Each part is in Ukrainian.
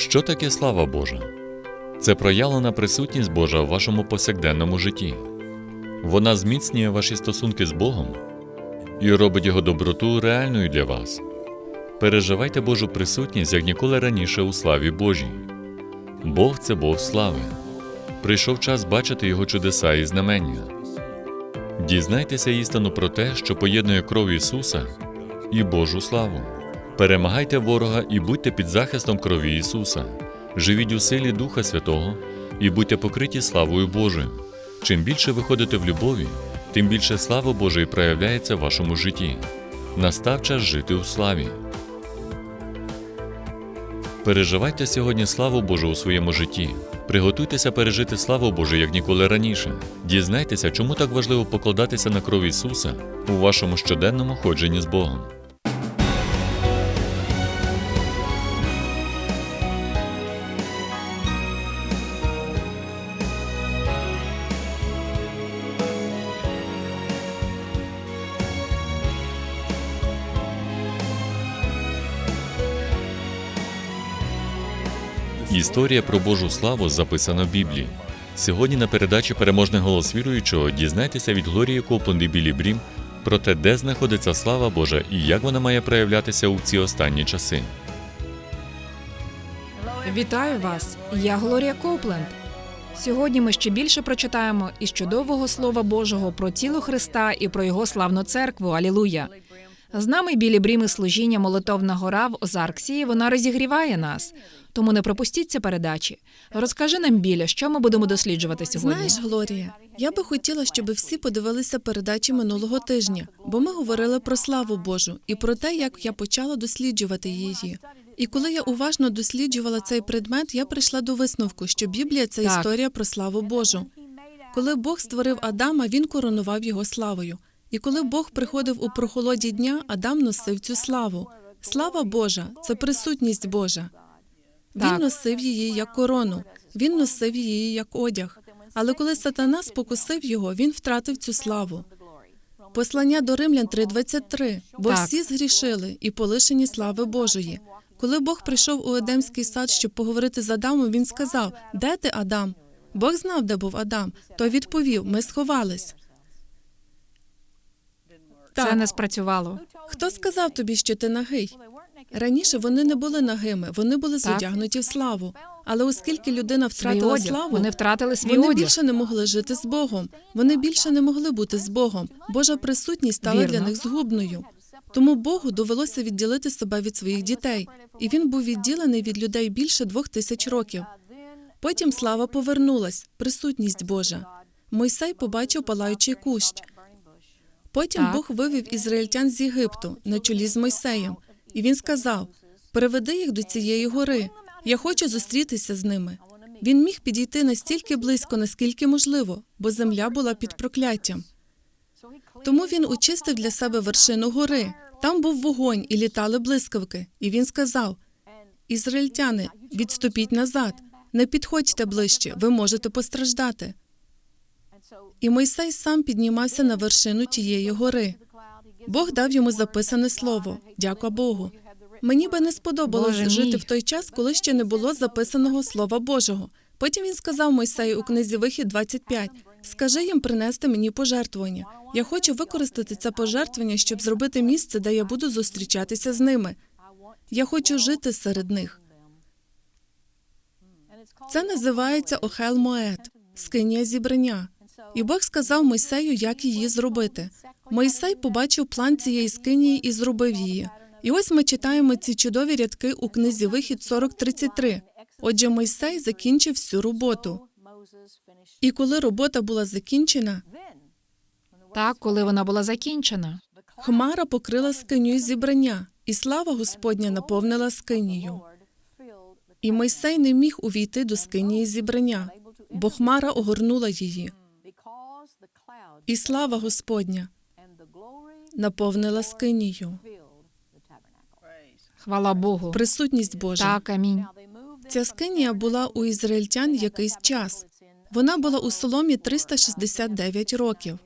Що таке слава Божа? Це проявлена присутність Божа в вашому повсякденному житті. Вона зміцнює ваші стосунки з Богом і робить його доброту реальною для вас. Переживайте Божу присутність як ніколи раніше у славі Божій. Бог це Бог слави. Прийшов час бачити Його чудеса і знамення. Дізнайтеся істину про те, що поєднує кров Ісуса і Божу славу. Перемагайте ворога і будьте під захистом крові Ісуса. Живіть у силі Духа Святого і будьте покриті славою Божою. Чим більше ви ходите в любові, тим більше слава Божої проявляється в вашому житті. Настав час жити у славі. Переживайте сьогодні славу Божу у своєму житті. Приготуйтеся пережити славу Божу як ніколи раніше. Дізнайтеся, чому так важливо покладатися на кров Ісуса у вашому щоденному ходженні з Богом. Історія про Божу славу записана в Біблії. Сьогодні на передачі Переможний голос віруючого дізнайтеся від Глорії Копленд і Білі Брім про те, де знаходиться слава Божа і як вона має проявлятися у ці останні часи. Вітаю вас! Я Глорія Копленд. Сьогодні ми ще більше прочитаємо із чудового Слова Божого про тіло Христа і про його славну церкву. Алілуя! З нами білі бріми служіння Молитовна гора в Озарксії. Вона розігріває нас. Тому не пропустіть ці передачі. Розкажи нам біля, що ми будемо досліджувати сьогодні. Знаєш, Глорія, я би хотіла, щоб всі подивилися передачі минулого тижня, бо ми говорили про славу Божу і про те, як я почала досліджувати її. І коли я уважно досліджувала цей предмет, я прийшла до висновку, що Біблія це Так. історія про славу Божу. Коли Бог створив Адама, він коронував його славою. І коли Бог приходив у прохолоді дня, Адам носив цю славу. Слава Божа це присутність Божа. Він Так. носив її як корону, він носив її як одяг. Але коли сатана спокусив його, він втратив цю славу. Послання до Римлян 3.23. Бо Так. всі згрішили і полишені слави Божої. Коли Бог прийшов у Едемський сад, щоб поговорити з Адамом, він сказав: Де ти, Адам? Бог знав, де був Адам. Той відповів: Ми сховались. Це не спрацювало. Хто сказав тобі, що ти нагий? Раніше вони не були нагими, вони були Так. зодягнуті в славу. Але оскільки людина втратила одяг. славу, Вони втратили свій вони одяг. більше не могли жити з Богом. Вони більше не могли бути з Богом. Божа присутність стала Вірно. для них згубною. Тому Богу довелося відділити себе від своїх дітей, і він був відділений від людей більше двох тисяч років. Потім слава повернулась, присутність Божа. Мойсей побачив палаючий кущ. Потім Так. Бог вивів ізраїльтян з Єгипту на чолі з Мойсеєм, і він сказав: Приведи їх до цієї гори. Я хочу зустрітися з ними. Він міг підійти настільки близько, наскільки можливо, бо земля була під прокляттям. Тому він очистив для себе вершину гори. Там був вогонь і літали блискавки. І він сказав: Ізраїльтяни, відступіть назад, не підходьте ближче, ви можете постраждати. І Мойсей сам піднімався на вершину тієї гори. Бог дав йому записане слово. Дяка Богу. Мені би не сподобалось Боже мій. жити в той час, коли ще не було записаного Слова Божого. Потім він сказав Мойсею у книзі Вихід 25, Скажи їм принести мені пожертвування. Я хочу використати це пожертвування, щоб зробити місце, де я буду зустрічатися з ними. Я хочу жити серед них. Це називається Охел Моет, скинія зібрання. І Бог сказав Мойсею, як її зробити. Мойсей побачив план цієї скинії і зробив її. І ось ми читаємо ці чудові рядки у книзі Вихід 40.33. Отже, Мойсей закінчив всю роботу. І коли робота була закінчена, Так, коли вона була закінчена. хмара покрила скиню зібрання, і слава Господня наповнила скинію. І Мойсей не міг увійти до скинії зібрання, бо хмара огорнула її. І слава Господня наповнила скинію. Хвала Богу. Присутність Божа. Так, амінь. Ця скинія була у ізраїльтян якийсь час. Вона була у соломі 369 років.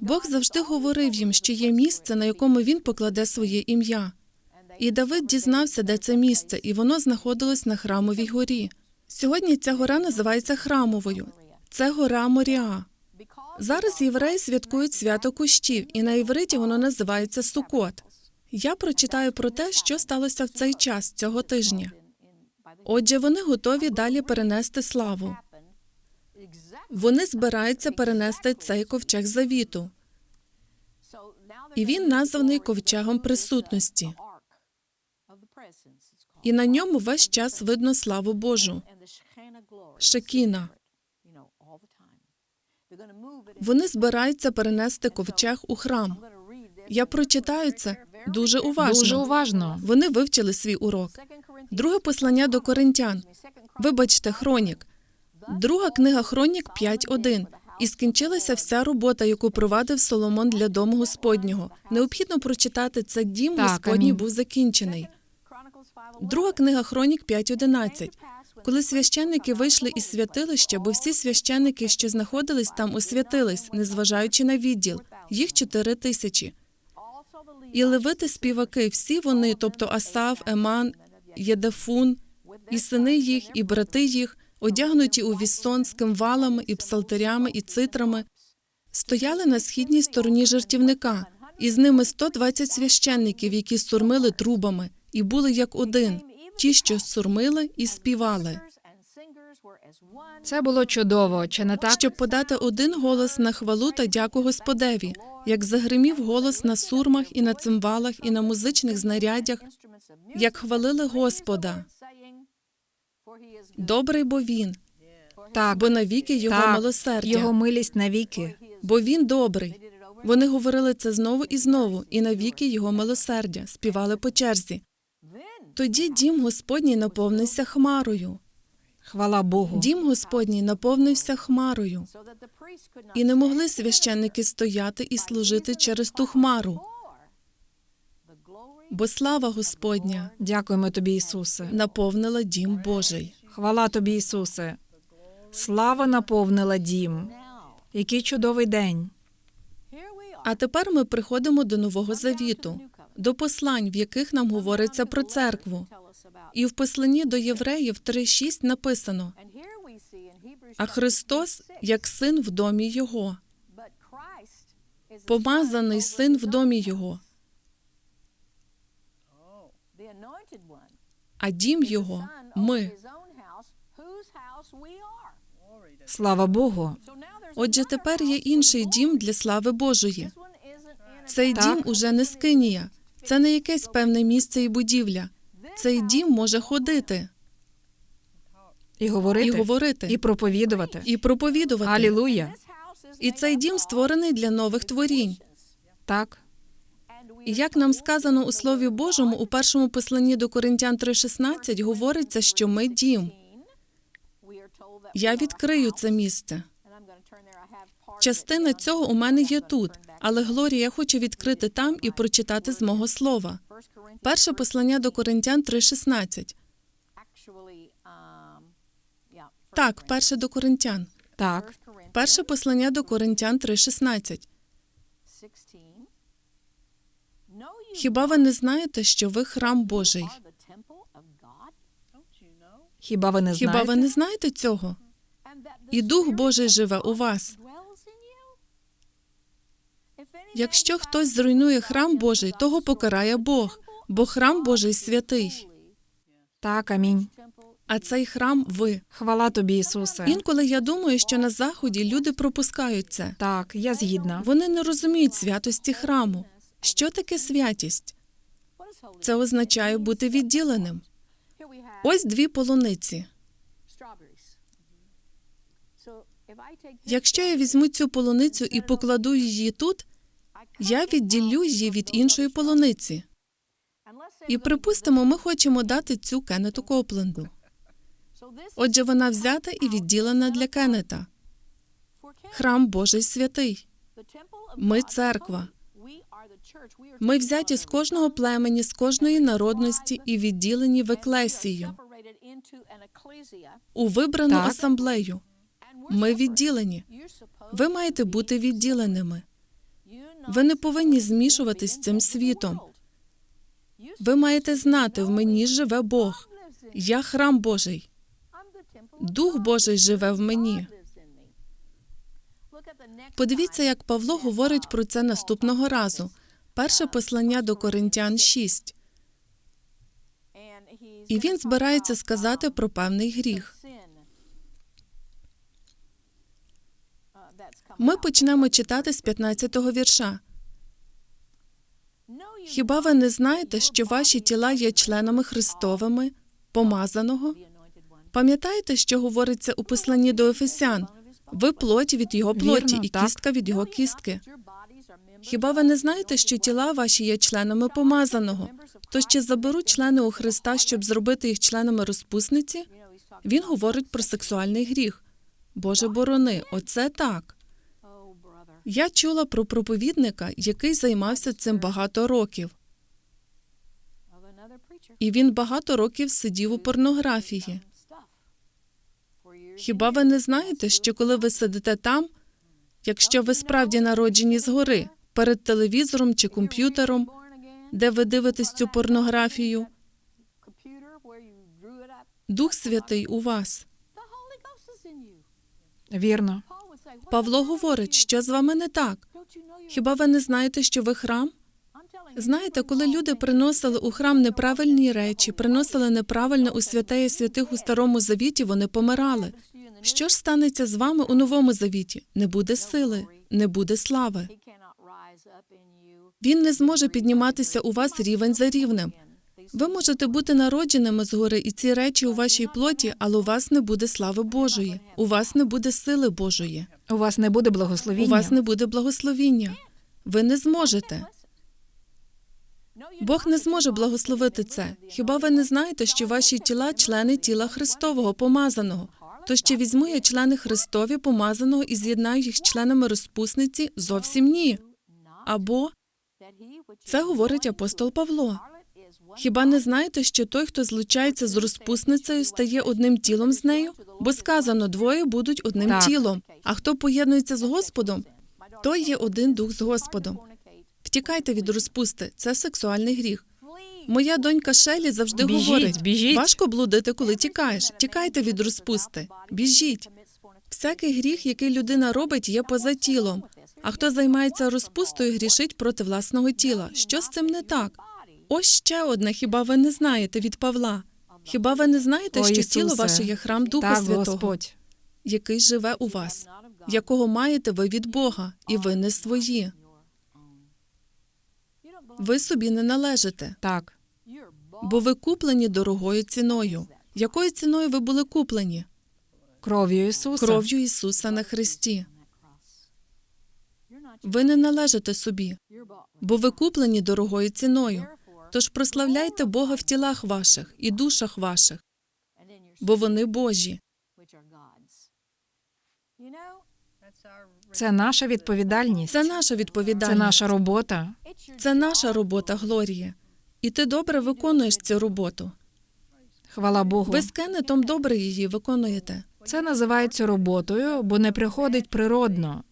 Бог завжди говорив їм, що є місце, на якому він покладе своє ім'я. І Давид дізнався, де це місце, і воно знаходилось на храмовій горі. Сьогодні ця гора називається храмовою. Це гора Моріа. Зараз євреї святкують свято кущів, і на івриті воно називається Сукот. Я прочитаю про те, що сталося в цей час цього тижня. Отже, вони готові далі перенести славу. Вони збираються перенести цей ковчег завіту. І він названий ковчегом присутності. І на ньому весь час видно славу Божу. Шекіна. Вони збираються перенести ковчег у храм. Я прочитаю це дуже уважно. Дуже уважно. Вони вивчили свій урок. Друге послання до коринтян. Вибачте, хронік. Друга книга Хронік 5.1. І скінчилася вся робота, яку провадив Соломон для дому Господнього. Необхідно прочитати це дім Так, Господній амінь. був закінчений. Друга книга Хронік 5.11. Коли священники вийшли із святилища, бо всі священники, що знаходились там, освятились, незважаючи на відділ, їх чотири тисячі. І левити співаки, всі вони, тобто Асав, Еман, Єдефун, і сини їх, і брати їх, одягнуті у вісон з кимвалами, і псалтерями, і цитрами, стояли на східній стороні жертівника, і з ними 120 священників, які сурмили трубами, і були як один, ті, що сурмили і співали, Це було чудово, чи не так? щоб подати один голос на хвалу та дяку Господеві, як загримів голос на сурмах і на цимвалах, і на музичних знаряддях, як хвалили Господа. Добрий бо він, Так, бо навіки його так, милосердя. його милість навіки. бо він добрий. Вони говорили це знову і знову, і навіки його милосердя, співали по черзі. Тоді дім Господній наповнився хмарою. Хвала Богу. Дім Господній наповнився хмарою, і не могли священники стояти і служити через ту хмару, бо слава Господня Дякуємо тобі, Ісусе. наповнила дім Божий. Хвала тобі, Ісусе. Слава наповнила дім. Який чудовий день. А тепер ми приходимо до Нового Завіту, до послань, в яких нам говориться про церкву. І в посланні до євреїв 3.6 написано: А Христос як син в домі Його, помазаний син в домі Його, а дім Його ми. Слава Богу. Отже, тепер є інший дім для слави Божої. Цей Так. дім уже не скинія, це не якесь певне місце і будівля. Цей дім може ходити І говорити, і говорити, і проповідувати. і проповідувати. Алілуя. І цей дім створений для нових творінь. Так. І як нам сказано у Слові Божому у першому посланні до Коринтян 3.16, говориться, що ми дім. Я відкрию це місце. Частина цього у мене є тут, але Глорія я хочу відкрити там і прочитати з мого слова. Перше послання до Коринтян 3.16. Так, перше до Коринтян. Так. Перше послання до Коринтян 3.16. Хіба ви не знаєте, що ви храм Божий? Хіба ви не знаєте? Хіба ви не знаєте цього? І Дух Божий живе у вас. Якщо хтось зруйнує храм Божий, того покарає Бог, бо храм Божий святий, Так, амінь. а цей храм ви. Хвала тобі, Ісусе. Інколи я думаю, що на заході люди пропускають це. Так, я згідна. Вони не розуміють святості храму. Що таке святість? Це означає бути відділеним. Ось дві полуниці. Якщо я візьму цю полуницю і покладу її тут, я відділю її від іншої полуниці. І припустимо, ми хочемо дати цю Кеннету Копленду. Отже, вона взята і відділена для Кеннета. Храм Божий святий. Ми церква. Ми взяті з кожного племені, з кожної народності і відділені в еклесію, у вибрану Так. асамблею. Ми відділені. Ви маєте бути відділеними. Ви не повинні змішуватись з цим світом. Ви маєте знати, в мені живе Бог. Я храм Божий. Дух Божий живе в мені. Подивіться, як Павло говорить про це наступного разу. Перше послання до Коринтян 6. І він збирається сказати про певний гріх. Ми почнемо читати з 15-го вірша. Хіба ви не знаєте, що ваші тіла є членами Христовими, помазаного? Пам'ятаєте, що говориться у посланні до Ефесян? Ви плоті від його плоті Вірно, і так. кістка від його кістки. Хіба ви не знаєте, що тіла ваші є членами помазаного? То ще заберуть члени у Христа, щоб зробити їх членами розпусниці? Він говорить про сексуальний гріх. Боже борони, оце так. Я чула про проповідника, який займався цим багато років, і він багато років сидів у порнографії. Хіба ви не знаєте, що коли ви сидите там, якщо ви справді народжені згори, перед телевізором чи комп'ютером, де ви дивитесь цю порнографію, Дух Святий у вас? Вірно. Павло говорить, що з вами не так. Хіба ви не знаєте, що ви храм? Знаєте, коли люди приносили у храм неправильні речі, приносили неправильне у святеє святих у старому завіті, вони помирали. Що ж станеться з вами у новому завіті? Не буде сили, не буде слави. Він не зможе підніматися у вас рівень за рівнем. Ви можете бути народженими згори, і ці речі у вашій плоті, але у вас не буде слави Божої, у вас не буде сили Божої, У вас не буде благословіння. у вас не буде благословіння. Ви не зможете. Бог не зможе благословити це. Хіба ви не знаєте, що ваші тіла члени тіла Христового помазаного? То ще візьму я члени Христові помазаного і з'єднаю їх з членами розпусниці? Зовсім ні. Або це говорить апостол Павло. Хіба не знаєте, що той, хто злучається з розпусницею, стає одним тілом з нею? Бо сказано, двоє будуть одним Так. тілом. А хто поєднується з Господом, той є один дух з Господом. Втікайте від розпусти, це сексуальний гріх. Моя донька Шелі завжди Біжіть, говорить: біжіть. важко блудити, коли тікаєш. Тікайте від розпусти. Біжіть. Всякий гріх, який людина робить, є поза тілом. А хто займається розпустою, грішить проти власного тіла. Що з цим не так? Ось ще одне, хіба ви не знаєте від Павла? Хіба ви не знаєте, О, що Ісусе. тіло ваше є храм Духа так, Святого, Господь. який живе у вас, якого маєте ви від Бога, і ви не свої. Ви собі не належите, Так. бо ви куплені дорогою ціною. Якою ціною ви були куплені? Кров'ю Ісуса. Кров'ю Ісуса на Христі. Ви не належите собі, бо ви куплені дорогою ціною. Тож прославляйте Бога в тілах ваших і душах ваших, бо вони Божі. Це наша відповідальність. Це наша Це наша робота. Це наша робота, Глорія. І ти добре виконуєш цю роботу. Хвала Богу. Ви з Кеннетом добре її виконуєте. Це називається роботою, бо не приходить природно.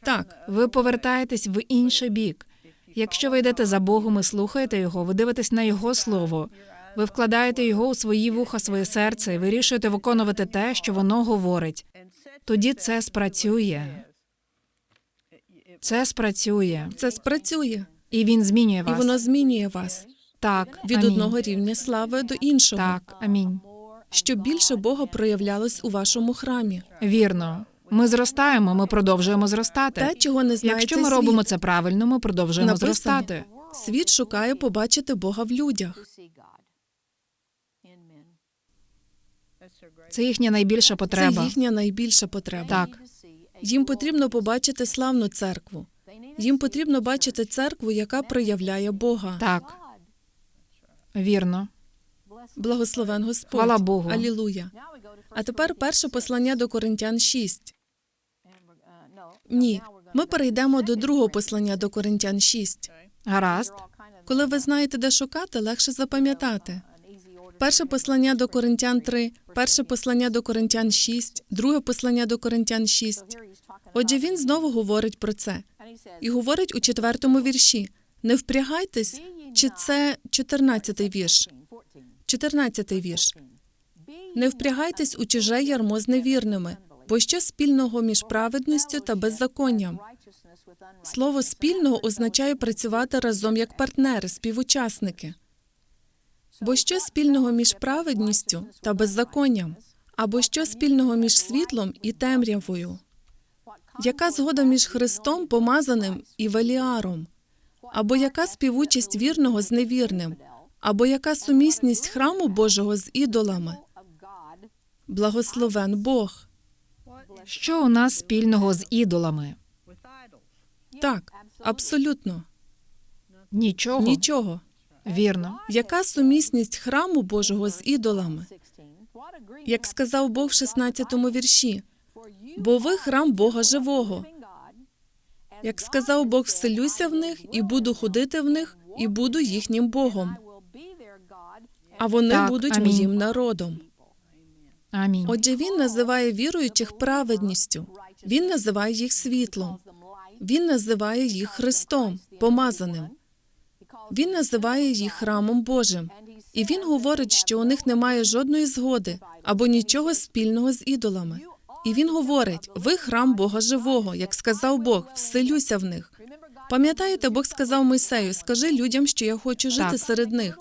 Так, Ви повертаєтесь в інший бік. Якщо ви йдете за Богом і слухаєте його, ви дивитесь на його слово. Ви вкладаєте його у свої вуха, своє серце і вирішуєте виконувати те, що воно говорить. Тоді це спрацює. Це спрацює, це спрацює, і він змінює вас. і воно змінює вас так від амінь. одного рівня слави до іншого, Так, амінь. щоб більше Бога проявлялось у вашому храмі. Вірно. Ми зростаємо, ми продовжуємо зростати. Те, чого не знає Якщо цей ми робимо світ. це правильно, ми продовжуємо Написано, зростати. Світ шукає побачити Бога в людях. Це їхня найбільша потреба. Це їхня найбільша потреба. Так, Їм потрібно побачити славну церкву. Їм потрібно бачити церкву, яка проявляє Бога. так. Вірно. Благословен Господь. Хвала Богу. Алілуя. А тепер перше послання до Коринтян 6. Ні, ми перейдемо до другого послання до Коринтян 6. Гаразд. Коли ви знаєте, де шукати, легше запам'ятати. Перше послання до Коринтян 3, перше послання до Коринтян 6, друге послання до Коринтян 6. Отже, він знову говорить про це. І говорить у четвертому вірші: не впрягайтесь, Чи це 14-й вірш? 14-й вірш. Не впрягайтесь у чуже ярмо з невірними, бо що спільного між праведністю та беззаконням? Слово спільного означає працювати разом як партнери, співучасники. Бо що спільного між праведністю та беззаконням? Або що спільного між світлом і темрявою? Яка згода між Христом, помазаним і Веліаром? Або яка співучасть вірного з невірним? Або яка сумісність храму Божого з ідолами? Благословен Бог. Що у нас спільного з ідолами? Так, абсолютно Нічого. нічого. Вірно. Яка сумісність храму Божого з ідолами? Як сказав Бог в 16-му вірші, бо ви храм Бога живого. Як сказав Бог, вселюся в них і буду ходити в них, і буду їхнім Богом, а вони Так, будуть амінь. моїм народом. Амінь. Отже, він називає віруючих праведністю, він називає їх світлом, він називає їх Христом, помазаним. Він називає їх храмом Божим, і він говорить, що у них немає жодної згоди або нічого спільного з ідолами. І він говорить: ви храм Бога живого, як сказав Бог, вселюся в них. Пам'ятаєте, Бог сказав Мойсею: скажи людям, що я хочу жити Так. серед них.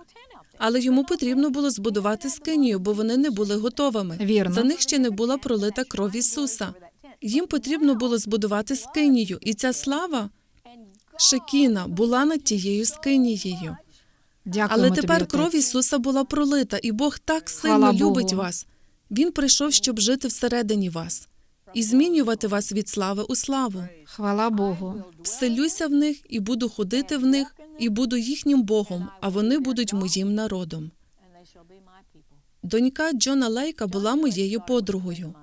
Але йому потрібно було збудувати скинію, бо вони не були готовими. Вірно. За них ще не була пролита кров Ісуса. Їм потрібно було збудувати скинію, і ця слава Шекіна була над тією скинією. Дякуємо Але тепер Отець. кров Ісуса була пролита, і Бог так сильно Хвала любить Богу. вас. Він прийшов, щоб жити всередині вас і змінювати вас від слави у славу. Хвала Богу. Вселюся в них і буду ходити в них, і буду їхнім Богом, а вони будуть моїм народом. Донька Джона Лейка була моєю подругою.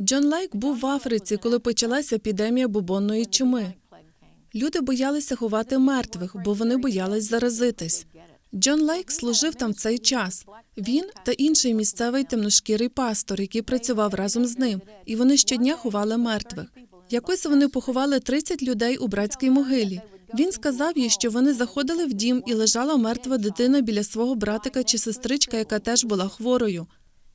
Джон Лейк був в Африці, коли почалася епідемія бубонної чуми. Люди боялися ховати мертвих, бо вони боялись заразитись. Джон Лейк служив там в цей час. Він та інший місцевий темношкірий пастор, який працював разом з ним, і вони щодня ховали мертвих. Якось вони поховали 30 людей у братській могилі. Він сказав їй, що вони заходили в дім і лежала мертва дитина біля свого братика чи сестричка, яка теж була хворою.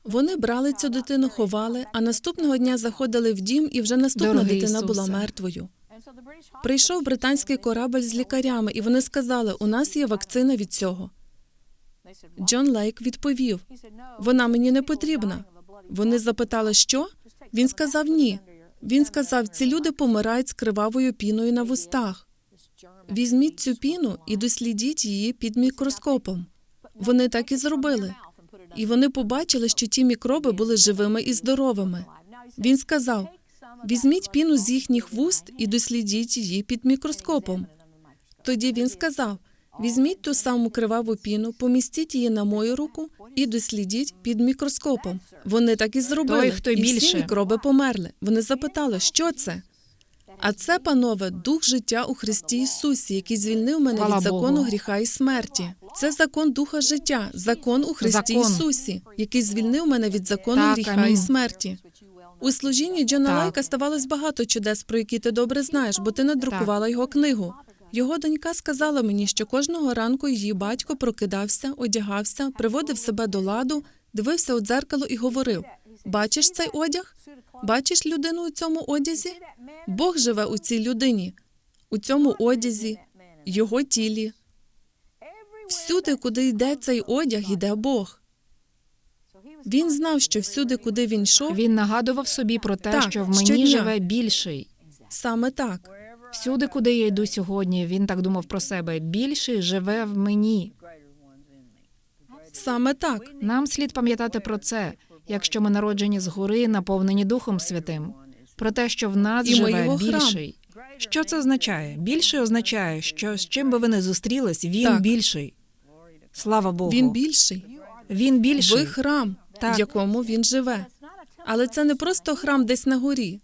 Вони брали цю дитину, ховали, а наступного дня заходили в дім, і вже наступна Дорогий дитина Ісусе. була мертвою. Прийшов британський корабль з лікарями, і вони сказали: у нас є вакцина від цього. Джон Лейк відповів: вона мені не потрібна. Вони запитали, що? Він сказав ні. Він сказав: ці люди помирають з кривавою піною на вустах. Візьміть цю піну і дослідіть її під мікроскопом. Вони так і зробили. І вони побачили, що ті мікроби були живими і здоровими. Він сказав: візьміть піну з їхніх вуст і дослідіть її під мікроскопом. Тоді він сказав: візьміть ту саму криваву піну, помістіть її на мою руку і дослідіть під мікроскопом. Вони так і зробили. Той, хто і всі більше. мікроби померли. Вони запитали, що це? А це, панове, дух життя у Христі Ісусі, який звільнив мене Хвала від закону Богу. гріха і смерті. Це закон духа життя, закон у Христі Закон. Ісусі, який звільнив мене від закону Так, гріха амінь. і смерті. У служінні Джона Так. Лайка ставалось багато чудес, про які ти добре знаєш, бо ти надрукувала його книгу. Його донька сказала мені, що кожного ранку її батько прокидався, одягався, приводив себе до ладу, дивився у дзеркало і говорив: Бачиш цей одяг? Бачиш людину у цьому одязі? Бог живе у цій людині, у цьому одязі, його тілі. Всюди, куди йде цей одяг, йде Бог. Він знав, що всюди, куди він йшов, Він нагадував собі про те, Так, що в мені щодня. живе більший. саме так. Всюди, куди я йду сьогодні, він так думав про себе. Більший живе в мені. Саме так. Нам слід пам'ятати про це, якщо ми народжені згори, наповнені Духом Святим, про те, що в нас І ми живе його храм. більший. Що це означає? Більший означає, що з чим би ви не зустрілись, він Так. більший. Слава Богу. Він більший. Він більший. Ви храм. В якому він живе. Але це не просто храм десь на горі.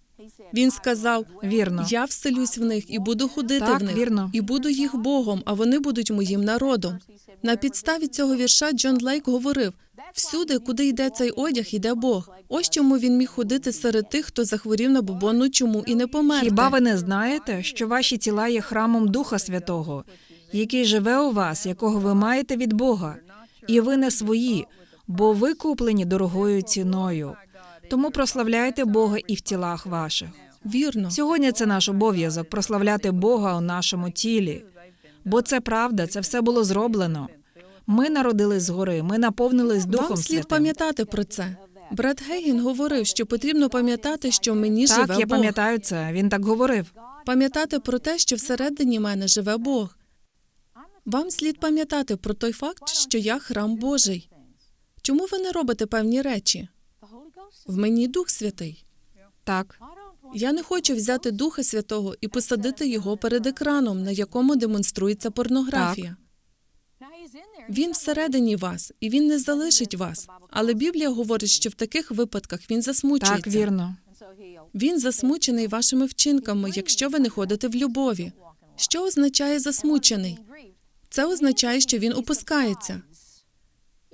Він сказав: Вірно. Я вселюсь в них і буду ходити Так, в них, вірно. і буду їх Богом, а вони будуть моїм народом. На підставі цього вірша Джон Лейк говорив: всюди, куди йде цей одяг, йде Бог. Ось чому він міг ходити серед тих, хто захворів на бубонну чуму і не померти. Хіба ви не знаєте, що ваші тіла є храмом Духа Святого, який живе у вас, якого ви маєте від Бога, і ви не свої, бо ви куплені дорогою ціною. Тому прославляйте Бога і в тілах ваших. Вірно. Сьогодні це наш обов'язок прославляти Бога у нашому тілі. Бо це правда, це все було зроблено. Ми народились згори, ми наповнились Духом Вам слід Святим. пам'ятати про це. Брат Гейгін говорив, що потрібно пам'ятати, що в мені Так, живе я пам'ятаю це. Він так говорив. Пам'ятати про те, що всередині мене живе Бог. Вам слід пам'ятати про той факт, що я храм Божий. Чому ви не робите певні речі? В мені Дух Святий. Так, Я не хочу взяти Духа Святого і посадити його перед екраном, на якому демонструється порнографія. Він всередині вас, і він не залишить вас. Але Біблія говорить, що в таких випадках він засмучується. так, вірно. Він засмучений вашими вчинками, якщо ви не ходите в любові. Що означає засмучений? Це означає, що він опускається.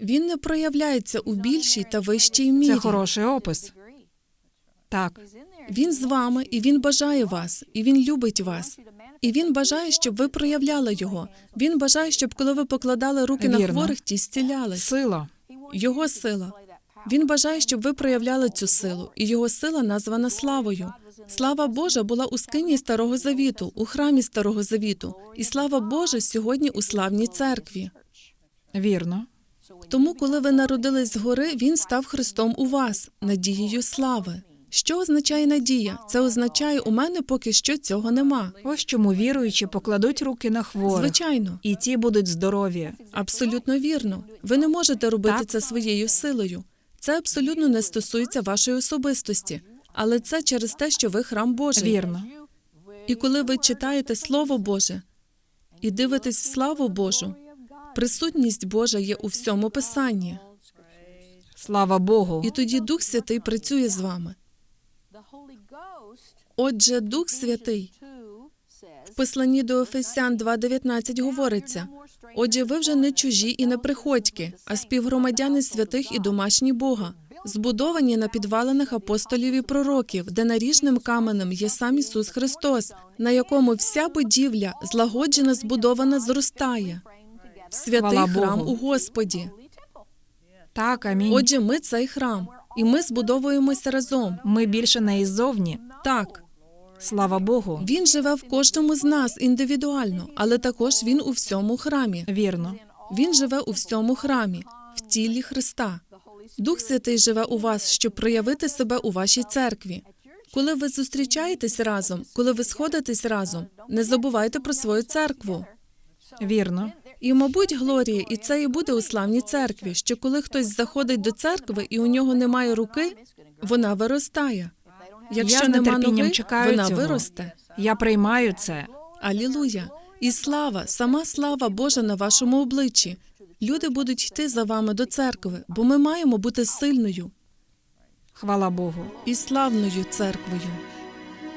Він не проявляється у більшій та вищій мірі. Це хороший опис. Так, Він з вами, і він бажає вас, і він любить вас. І він бажає, щоб ви проявляли його. Він бажає, щоб коли ви покладали руки на хворих, ті зцілялись. сила. Його сила. Він бажає, щоб ви проявляли цю силу, і його сила названа славою. Слава Божа була у скині старого завіту, у храмі старого завіту, і слава Божа сьогодні у славній церкві. Вірно. Тому, коли ви народились згори, він став Христом у вас, надією слави. Що означає надія? Це означає, у мене поки що цього нема. Ось чому віруючі покладуть руки на хворих, Звичайно, і ті будуть здорові. абсолютно вірно. Ви не можете робити Так. це своєю силою. Це абсолютно не стосується вашої особистості, але це через те, що ви храм Божий. Вірно. І коли ви читаєте Слово Боже і дивитесь в славу Божу, присутність Божа є у всьому писанні, Слава Богу. і тоді Дух Святий працює з вами. Отже, Дух Святий в посланні до Ефесян 2.19 говориться: Отже, ви вже не чужі і не приходьки, а співгромадяни святих і домашні Бога, збудовані на підвалинах апостолів і пророків, де наріжним каменем є сам Ісус Христос, на якому вся будівля злагоджена, збудована, зростає. Святий Хвала храм Богу. у Господі. Так, амінь. Отже, ми цей храм, і ми збудовуємося разом. Ми більше не іззовні. Так, Слава Богу. він живе в кожному з нас індивідуально, але також він у всьому храмі. Вірно. Він живе у всьому храмі, в тілі Христа. Дух Святий живе у вас, щоб проявити себе у вашій церкві. Коли ви зустрічаєтесь разом, коли ви сходитесь разом, не забувайте про свою церкву. Вірно. І, мабуть, Глорія, і це і буде у славній церкві, що коли хтось заходить до церкви і у нього немає руки, вона виростає. Якщо Я з нема нетерпінням ноги, чекаю вона цього. виросте. Я приймаю це. Алілуя! І слава, сама слава Божа на вашому обличчі. Люди будуть йти за вами до церкви, бо ми маємо бути сильною Хвала Богу. і славною церквою.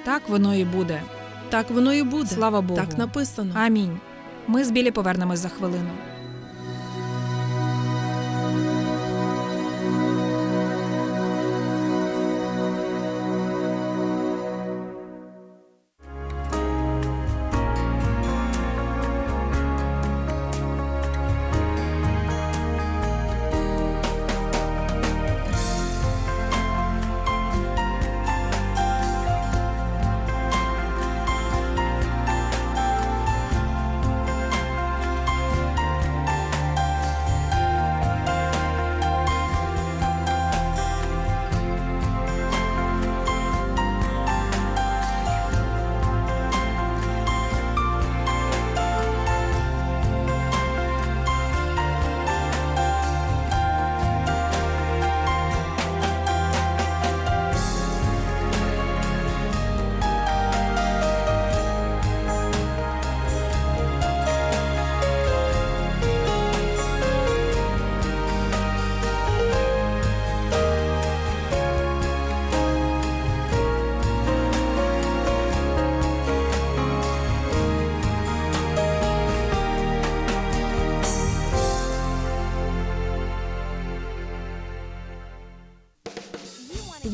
Так воно і буде. Так воно і буде. Слава Богу. Так написано. Амінь. Ми з Білі повернемось за хвилину.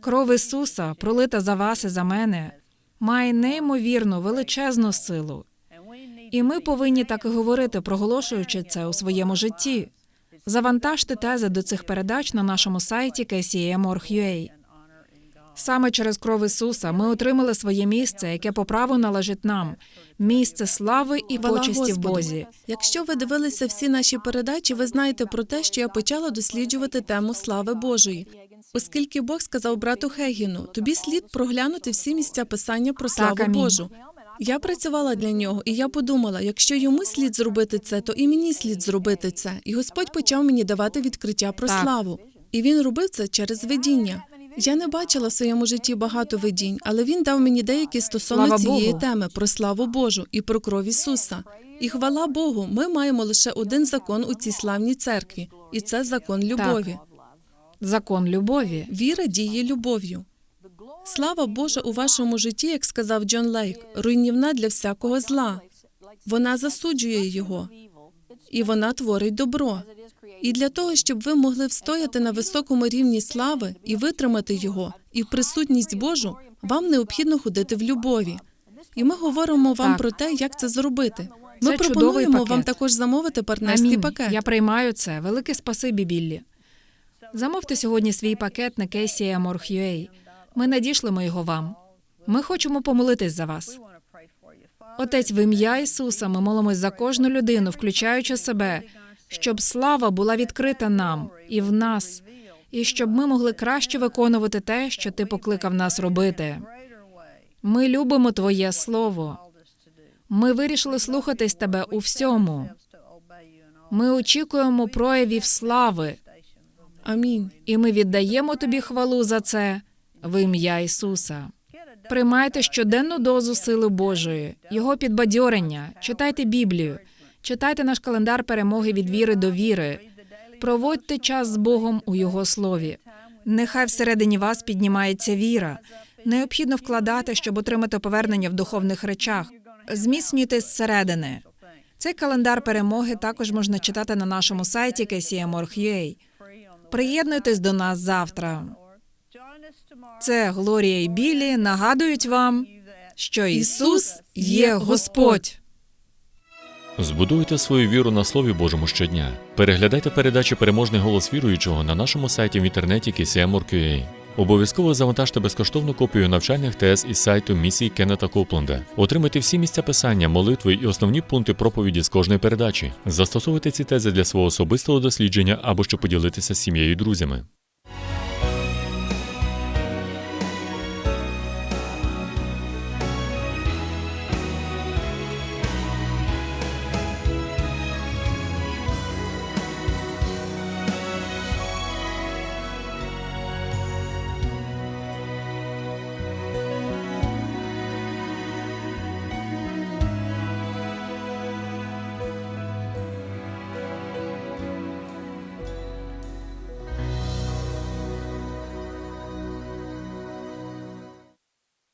Кров Ісуса, пролита за вас і за мене, має неймовірну величезну силу. І ми повинні так і говорити, проголошуючи це у своєму житті. Завантажте тези до цих передач на нашому сайті kcm.org.ua. Саме через кров Ісуса ми отримали своє місце, яке по праву належить нам місце слави і Хвала почесті в Бозі. Якщо ви дивилися всі наші передачі, ви знаєте про те, що я почала досліджувати тему слави Божої. Оскільки Бог сказав брату Хегіну, тобі слід проглянути всі місця писання про славу амінь. Божу. Я працювала для нього, і я подумала: якщо йому слід зробити це, то і мені слід зробити це. І Господь почав мені давати відкриття про Так. славу. І він робив це через видіння. Я не бачила в своєму житті багато видінь, але він дав мені деякі стосовно Слава цієї Богу. теми про славу Божу і про кров Ісуса. І хвала Богу, ми маємо лише один закон у цій славній церкві, і це закон любові. Закон любові. Віра діє любов'ю. Слава Божа у вашому житті, як сказав Джон Лейк, руйнівна для всякого зла. Вона засуджує його, і вона творить добро. І для того, щоб ви могли встояти на високому рівні слави і витримати його, і в присутність Божу, вам необхідно ходити в любові. І ми говоримо вам Так. про те, як це зробити. Ми Це пропонуємо вам також замовити партнерський Амінь. пакет. Я приймаю це. Велике спасибі, Біллі. Замовте сьогодні свій пакет на KCM.org.ua. Ми надішлемо його вам. Ми хочемо помолитись за вас. Отець, в ім'я Ісуса, ми молимось за кожну людину, включаючи себе, щоб слава була відкрита нам і в нас, і щоб ми могли краще виконувати те, що ти покликав нас робити. Ми любимо Твоє Слово. Ми вирішили слухатись тебе у всьому. Ми очікуємо проявів слави, Амінь. і ми віддаємо тобі хвалу за це в ім'я Ісуса. Приймайте щоденну дозу сили Божої, Його підбадьорення, читайте Біблію, читайте наш календар перемоги від віри до віри. Проводьте час з Богом у Його слові. Нехай всередині вас піднімається віра. Необхідно вкладати, щоб отримати повернення в духовних речах. Зміцнюйтесь зсередини. Цей календар перемоги також можна читати на нашому сайті kcm.org.ua. Приєднуйтесь до нас завтра. Це Глорія і Білі нагадують вам, що Ісус є Господь. Збудуйте свою віру на Слові Божому щодня. Переглядайте передачі Переможний голос віруючого на нашому сайті в інтернеті KCM.org.ua. Обов'язково завантажте безкоштовну копію навчальних тез із сайту місії Кеннета Копленда. Отримайте всі місця писання, молитви і основні пункти проповіді з кожної передачі. Застосовуйте ці тези для свого особистого дослідження або щоб поділитися з сім'єю і друзями.